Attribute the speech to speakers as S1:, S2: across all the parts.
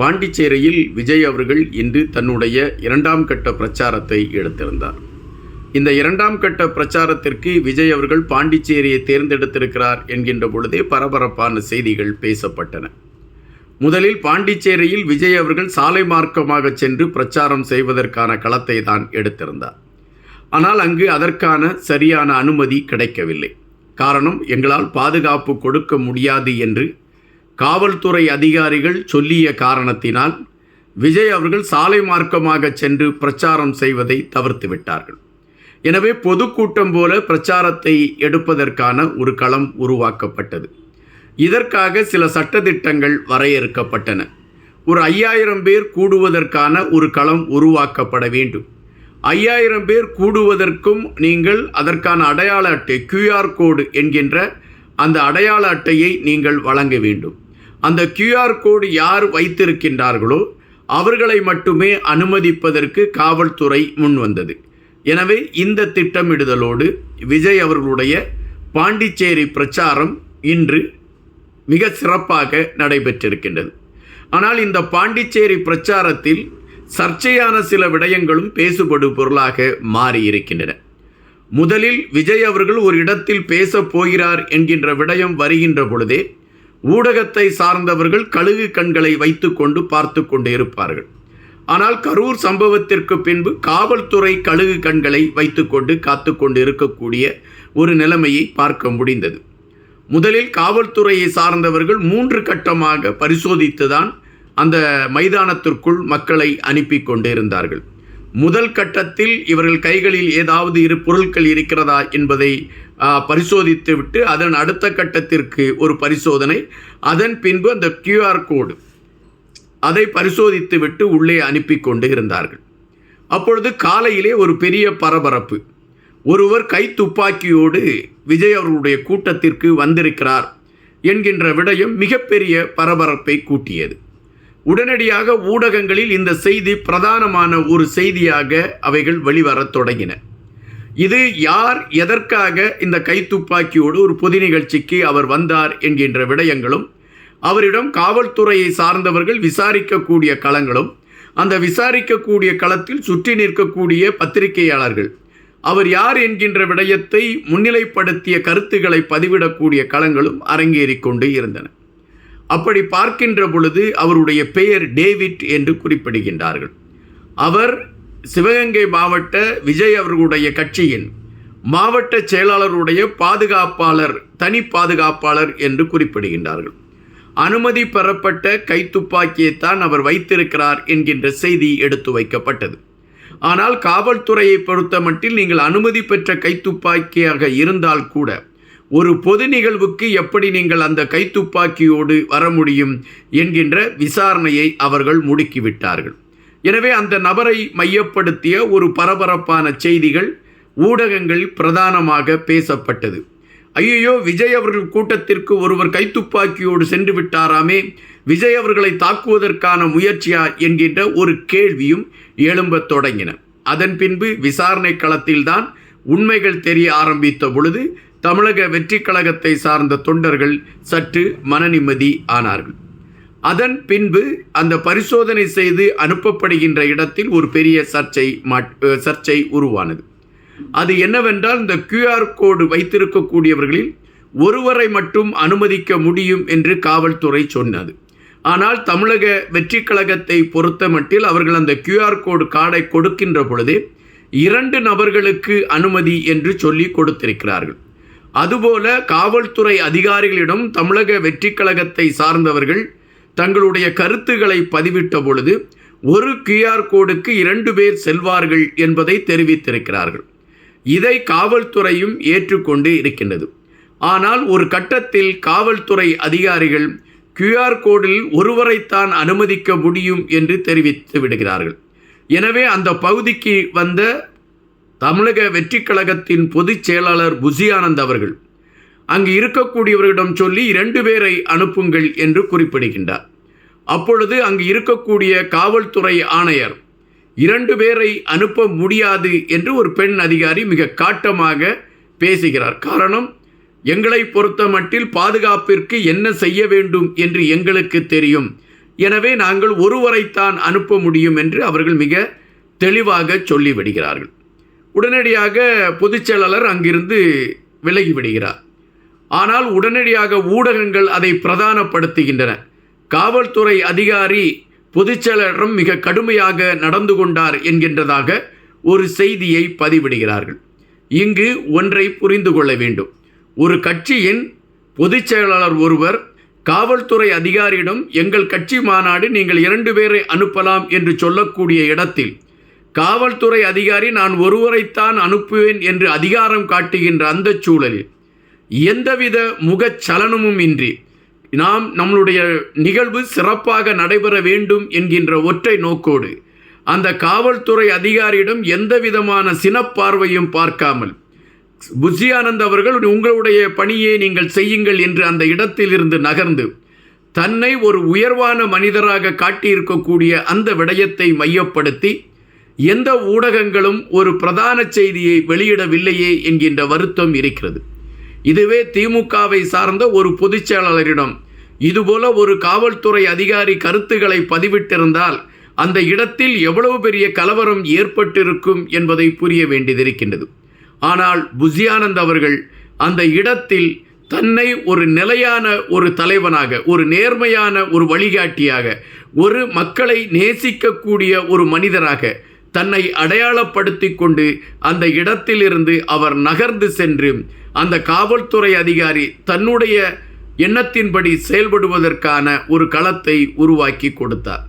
S1: பாண்டிச்சேரியில் விஜய் அவர்கள் இன்று தன்னுடைய இரண்டாம் கட்ட பிரச்சாரத்தை எடுத்திருந்தார். இந்த இரண்டாம் கட்ட பிரச்சாரத்திற்கு விஜய் அவர்கள் பாண்டிச்சேரியை தேர்ந்தெடுத்திருக்கிறார் என்கின்ற பொழுதே பரபரப்பான செய்திகள் பேசப்பட்டன. முதலில் பாண்டிச்சேரியில் விஜய் அவர்கள் சாலை மார்க்கமாக சென்று பிரச்சாரம் செய்வதற்கான களத்தை தான் எடுத்திருந்தார். ஆனால் அங்கு அதற்கான சரியான அனுமதி கிடைக்கவில்லை. காரணம் எங்களால் பாதுகாப்பு கொடுக்க முடியாது என்று காவல்துறை அதிகாரிகள் சொல்லிய காரணத்தினால் விஜய் அவர்கள் சாலை மார்க்கமாக சென்று பிரச்சாரம் செய்வதை தவிர்த்து விட்டார்கள். எனவே பொதுக்கூட்டம் போல பிரச்சாரத்தை எடுப்பதற்கான ஒரு களம் உருவாக்கப்பட்டது. இதற்காக சில சட்டதிட்டங்கள் வரையறுக்கப்பட்டன. ஒரு ஐயாயிரம் பேர் கூடுவதற்கான ஒரு களம் உருவாக்கப்பட வேண்டும். ஐயாயிரம் பேர் கூடுவதற்கும் நீங்கள் அதற்கான அடையாள அட்டை கியூஆர் கோடு என்கின்ற அந்த அடையாள அட்டையை நீங்கள் வழங்க வேண்டும். அந்த கியூஆர் கோடு யார் வைத்திருக்கின்றார்களோ அவர்களை மட்டுமே அனுமதிப்பதற்கு காவல்துறை முன் வந்தது. எனவே இந்த திட்டமிடுதலோடு விஜய் அவர்களுடைய பாண்டிச்சேரி பிரச்சாரம் இன்று மிக சிறப்பாக நடைபெற்றிருக்கின்றது. ஆனால் இந்த பாண்டிச்சேரி பிரச்சாரத்தில் சர்ச்சையான சில விடயங்களும் பேசுபடு பொருளாக மாறியிருக்கின்றன. முதலில் விஜய் அவர்கள் ஒரு இடத்தில் பேசப் போகிறார் என்கின்ற விடயம் வருகின்ற பொழுதே ஊடகத்தை சார்ந்தவர்கள் கழுகு கண்களை வைத்துக்கொண்டு பார்த்து கொண்டு இருப்பார்கள். ஆனால் கரூர் சம்பவத்திற்கு பின்பு காவல்துறை கழுகு கண்களை வைத்துக்கொண்டு காத்து கொண்டு இருக்கக்கூடிய ஒரு நிலைமையை பார்க்க முடிந்தது. முதலில் காவல்துறையை சார்ந்தவர்கள் மூன்று கட்டமாக பரிசோதித்துதான் அந்த மைதானத்திற்குள் மக்களை அனுப்பி கொண்டிருந்தார்கள் முதல் கட்டத்தில் இவர்கள் கைகளில் ஏதாவது இரு பொருட்கள் இருக்கிறதா என்பதை பரிசோதித்து விட்டு அதன் அடுத்த கட்டத்திற்கு ஒரு பரிசோதனை. அதன் பின்பு அந்த கியூஆர் கோடு அதை பரிசோதித்து விட்டு உள்ளே அனுப்பி கொண்டு இருந்தார்கள். அப்பொழுது காலையிலே ஒரு பெரிய பரபரப்பு. ஒருவர் கை துப்பாக்கியோடு விஜய் அவர்களுடைய கூட்டத்திற்கு வந்திருக்கிறார் என்கின்ற விடயம் மிகப்பெரிய பரபரப்பை கூட்டியது. உடனடியாக ஊடகங்களில் இந்த செய்தி பிரதானமான ஒரு செய்தியாக அவைகள் வெளிவரத் தொடங்கின. இது யார் எதற்காக இந்த கைத்துப்பாக்கியோடு ஒரு பொது நிகழ்ச்சிக்கு அவர் வந்தார் என்கின்ற விடயங்களும் அவரிடம் காவல்துறையை சார்ந்தவர்கள் விசாரிக்கக்கூடிய களங்களும் அந்த விசாரிக்கக்கூடிய களத்தில் சுற்றி நிற்கக்கூடிய பத்திரிகையாளர்கள் அவர் யார் என்கின்ற விடயத்தை முன்னிலைப்படுத்திய கருத்துக்களை பதிவிடக்கூடிய களங்களும் அரங்கேறிக் கொண்டு இருந்தன. அப்படி பார்க்கின்ற பொழுது அவருடைய பெயர் டேவிட் என்று குறிப்பிடுகின்றார்கள். அவர் சிவகங்கை மாவட்ட விஜய் அவர்களுடைய கட்சியின் மாவட்ட செயலாளருடைய பாதுகாப்பாளர் தனி பாதுகாப்பாளர் என்று குறிப்பிடுகின்றார்கள். அனுமதி பெறப்பட்ட கைத்துப்பாக்கியைத்தான் அவர் வைத்திருக்கிறார் என்கின்ற செய்தி எடுத்து வைக்கப்பட்டது. ஆனால் காவல்துறையை பொறுத்த மட்டில் நீங்கள் அனுமதி பெற்ற கைத்துப்பாக்கியாக இருந்தால் கூட ஒரு பொது நிகழ்வுக்கு எப்படி நீங்கள் அந்த கைத்துப்பாக்கியோடு வர முடியும் என்கின்ற விசாரணையை அவர்கள் முடுக்கிவிட்டார்கள். எனவே அந்த நபரை மையப்படுத்திய ஒரு பரபரப்பான செய்திகள் ஊடகங்களில் பிரதானமாக பேசப்பட்டது. ஐயோ விஜய் அவர்கள் கூட்டத்திற்கு ஒருவர் கைத்துப்பாக்கியோடு சென்று விட்டாராமே விஜய் அவர்களை தாக்குவதற்கான முயற்சியா என்கின்ற ஒரு கேள்வியும் எழும்பத் தொடங்கின. அதன் பின்பு விசாரணை களத்தில்தான் உண்மைகள் தெரிய ஆரம்பித்த பொழுது தமிழக வெற்றி கழகத்தை சார்ந்த தொண்டர்கள் சற்று மனநிம்மதி ஆனார்கள். அதன் பின்பு அந்த பரிசோதனை செய்து அனுப்பப்படுகின்ற இடத்தில் ஒரு பெரிய சர்ச்சை சர்ச்சை உருவானது. அது என்னவென்றால் இந்த கியூஆர் கோடு வைத்திருக்கக்கூடியவர்களில் ஒருவரை மட்டும் அனுமதிக்க முடியும் என்று காவல்துறை சொன்னது. ஆனால் தமிழக வெற்றி கழகத்தை பொறுத்த மட்டில் அவர்கள் அந்த கியூஆர் கோடு கார்டை கொடுக்கின்ற பொழுது இரண்டு நபர்களுக்கு அனுமதி என்று சொல்லி கொடுத்திருக்கிறார்கள். அதுபோல காவல்துறை அதிகாரிகளிடம் தமிழக வெற்றி கழகத்தை சார்ந்தவர்கள் தங்களுடைய கருத்துக்களை பதிவிட்ட பொழுது ஒரு கியூஆர் கோடுக்கு இரண்டு பேர் செல்வார்கள் என்பதை தெரிவித்திருக்கிறார்கள். இதை காவல்துறையும் ஏற்றுக்கொண்டு இருக்கின்றது. ஆனால் ஒரு கட்டத்தில் காவல்துறை அதிகாரிகள் கியூஆர் கோடில் ஒருவரைத்தான் அனுமதிக்க முடியும் என்று தெரிவித்து விடுகிறார்கள். எனவே அந்த பகுதிக்கு வந்த தமிழக வெற்றி கழகத்தின் பொதுச் செயலாளர் புசியானந்த் அவர்கள் அங்கு இருக்கக்கூடியவர்களிடம் சொல்லி இரண்டு பேரை அனுப்புங்கள் என்று குறிப்பிடுகின்றார். அப்பொழுது அங்கு இருக்கக்கூடிய காவல்துறை ஆணையர் இரண்டு பேரை அனுப்ப முடியாது என்று ஒரு பெண் அதிகாரி மிக காட்டமாக பேசுகிறார். காரணம் எங்களை பொறுத்த மட்டில் பாதுகாப்பிற்கு என்ன செய்ய வேண்டும் என்று எங்களுக்கு தெரியும். எனவே நாங்கள் ஒருவரைத்தான் அனுப்ப முடியும் என்று அவர்கள் மிக தெளிவாக சொல்லிவிடுகிறார்கள். உடனடியாக பொதுச்செயலாளர் அங்கிருந்து விலகிவிடுகிறார் ஆனால் உடனடியாக ஊடகங்கள் அதை பிரதானப்படுத்துகின்றன. காவல்துறை அதிகாரி பொதுச்செயலரிடம் மிக கடுமையாக நடந்து கொண்டார் என்கின்றதாக ஒரு செய்தியை பதிவிடுகிறார்கள். இங்கு ஒன்றை புரிந்து கொள்ள வேண்டும். ஒரு கட்சியின் பொதுச் செயலாளர் ஒருவர் காவல்துறை அதிகாரியிடம் எங்கள் கட்சி மாநாடு நீங்கள் இரண்டு பேரை அனுப்பலாம் என்று சொல்லக்கூடிய இடத்தில் காவல்துறை அதிகாரி நான் ஒருவரைத்தான் அனுப்புவேன் என்று அதிகாரம் காட்டுகின்ற அந்த சூழலில் எந்தவித முகச்சலனமும் இன்றி நாம் நம்மளுடைய நிகழ்வு சிறப்பாக நடைபெற வேண்டும் என்கின்ற ஒற்றை நோக்கோடு அந்த காவல்துறை அதிகாரியிடம் எந்த விதமான சினப்பார்வையும் பார்க்காமல் புஜியானந்த் அவர்கள் உங்களுடைய பணியை நீங்கள் செய்யுங்கள் என்று அந்த இடத்திலிருந்து நகர்ந்து தன்னை ஒரு உயர்வான மனிதராக காட்டியிருக்கக்கூடிய அந்த விடயத்தை மையப்படுத்தி எந்த ஊடகங்களும் ஒரு பிரதான செய்தியை வெளியிடவில்லையே என்கின்ற வருத்தம் இருக்கிறது. இதுவே திமுகவை சார்ந்த ஒரு பொதுச் செயலாளரிடம் இதுபோல ஒரு காவல்துறை அதிகாரி கருத்துக்களை பதிவிட்டிருந்தால் அந்த இடத்தில் எவ்வளவு பெரிய கலவரம் ஏற்பட்டிருக்கும் என்பதை புரிய வேண்டியதிருக்கின்றது ஆனால் புஜியானந்த் அவர்கள் அந்த இடத்தில் தன்னை ஒரு நிலையான ஒரு தலைவனாக ஒரு நேர்மையான ஒரு வழிகாட்டியாக ஒரு மக்களை நேசிக்கக்கூடிய ஒரு மனிதராக தன்னை அடையாளப்படுத்தி கொண்டு அந்த இடத்திலிருந்து அவர் நகர்ந்து சென்று அந்த காவல்துறை அதிகாரி தன்னுடைய எண்ணத்தின்படி செயல்படுவதற்கான ஒரு களத்தை உருவாக்கி கொடுத்தார்.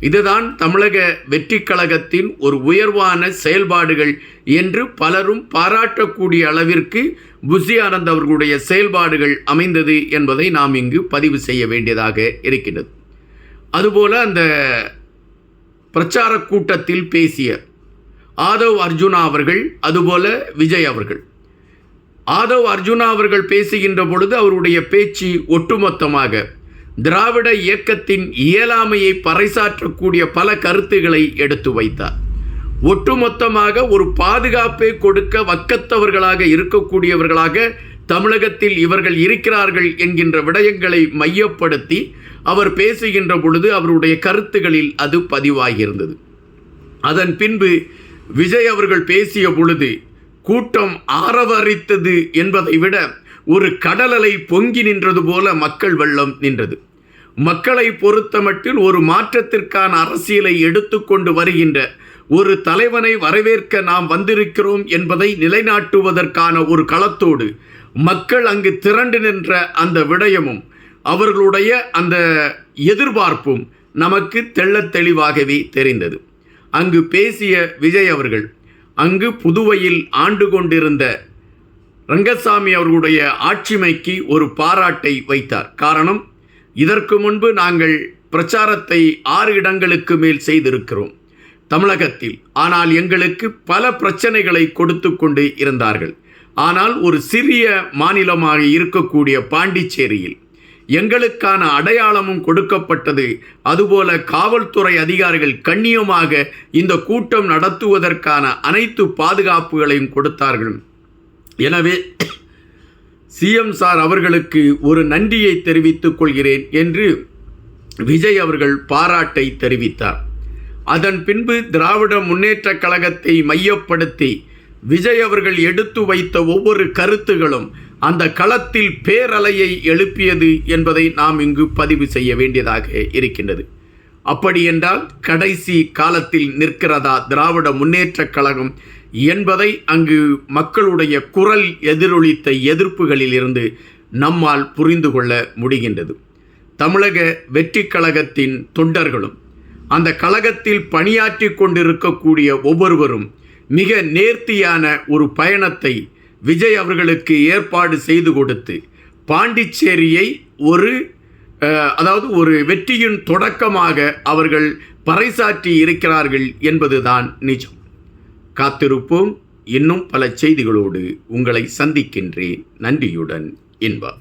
S1: இதுதான் தமிழக வெற்றி கழகத்தின் ஒரு உயர்வான செயல்பாடுகள் என்று பலரும் பாராட்டக்கூடிய அளவிற்கு புஷி ஆனந்த் அவர்களுடைய செயல்பாடுகள் அமைந்தது என்பதை நாம் இங்கு பதிவு செய்ய வேண்டியதாக இருக்கின்றது. அதுபோல அந்த பிரச்சார கூட்டத்தில் பேசிய ஆதவ் அர்ஜுனா அவர்கள் அதுபோல விஜய் அவர்கள். ஆதவ் அர்ஜுனா அவர்கள் பேசுகின்ற பொழுது அவருடைய பேச்சு ஒட்டுமொத்தமாக திராவிட இயக்கத்தின் இயலாமையை பறைசாற்றக்கூடிய பல கருத்துக்களை எடுத்து வைத்தார். ஒட்டுமொத்தமாக ஒரு பாதுகாப்பை கொடுக்க வக்கத்தவர்களாக இருக்கக்கூடியவர்களாக தமிழகத்தில் இவர்கள் இருக்கிறார்கள் என்கின்ற விடயங்களை மையப்படுத்தி அவர் பேசுகின்ற பொழுது அவருடைய கருத்துகளில் அது பதிவாகியிருந்தது. அதன் பின்பு விஜய் அவர்கள் பேசிய பொழுது கூட்டம் ஆரவரித்தது என்பதை விட ஒரு கடலலை பொங்கி நின்றது போல மக்கள் வெள்ளம் நின்றது. மக்களை பொறுத்தமட்டில் ஒரு மாற்றத்திற்கான அரசியலை எடுத்துக்கொண்டு வருகின்ற ஒரு தலைவனை வரவேற்க நாம் வந்திருக்கிறோம் என்பதை நிலைநாட்டுவதற்கான ஒரு களத்தோடு மக்கள் அங்கு திரண்டு நின்ற அந்த விடயமும் அவர்களுடைய அந்த எதிர்பார்ப்பும் நமக்கு தெள்ளத் தெளிவாகவே தெரிந்தது. அங்கு பேசிய விஜய் அவர்கள் அங்கு புதுவையில் ஆண்டு கொண்டிருந்த ரங்கசாமி அவர்களுடைய ஆட்சிமைக்கு ஒரு பாராட்டை வைத்தார். காரணம் இதற்கு முன்பு நாங்கள் பிரச்சாரத்தை ஆறு இடங்களுக்கு மேல் செய்திருக்கிறோம். தமிழகத்தில். ஆனால் எங்களுக்கு பல பிரச்சனைகளை கொடுத்து கொண்டு இருந்தார்கள். ஆனால் ஒரு சிறிய மாநிலமாக இருக்கக்கூடிய பாண்டிச்சேரியில் எங்களுக்கான அடையாளமும் கொடுக்கப்பட்டது. அதுபோல காவல்துறை அதிகாரிகள் கண்ணியமாக இந்த கூட்டம் நடத்துவதற்கான அனைத்து பாதுகாப்புகளையும் கொடுத்தார்கள். எனவே சிஎம் சார் அவர்களுக்கு ஒரு நன்றியை தெரிவித்துக் கொள்கிறேன் என்று விஜய் அவர்கள் பாராட்டை தெரிவித்தார். அதன் பின்பு திராவிட முன்னேற்றக் கழகத்தை மையப்படுத்தி விஜய் அவர்கள் எடுத்து வைத்த ஒவ்வொரு கருத்துகளும் அந்த களத்தில் பேரலையை எழுப்பியது என்பதை நாம் இங்கு பதிவு செய்ய வேண்டியதாக இருக்கின்றது. அப்படியென்றால் கடைசி காலத்தில் நிற்கிறதா திராவிட முன்னேற்றக் கழகம் என்பதை அங்கு மக்களுடைய குரல் எதிரொலித்த எதிர்ப்புகளில் இருந்து நம்மால் புரிந்து கொள்ள முடிகின்றது. தமிழக வெற்றி கழகத்தின் தொண்டர்களும் அந்த கழகத்தில் பணியாற்றி கொண்டிருக்கக்கூடிய ஒவ்வொருவரும் மிக நேர்த்தியான ஒரு பயணத்தை விஜய் அவர்களுக்கு ஏற்பாடு செய்து கொடுத்து பாண்டிச்சேரியை ஒரு அதாவது ஒரு வெற்றியின் தொடக்கமாக அவர்கள் பறைசாற்றி இருக்கிறார்கள் என்பதுதான் நிஜம். காத்திருப்போம். இன்னும் பல செய்திகளோடு உங்களை சந்திக்கின்றேன். நன்றியுடன் இன்பம்.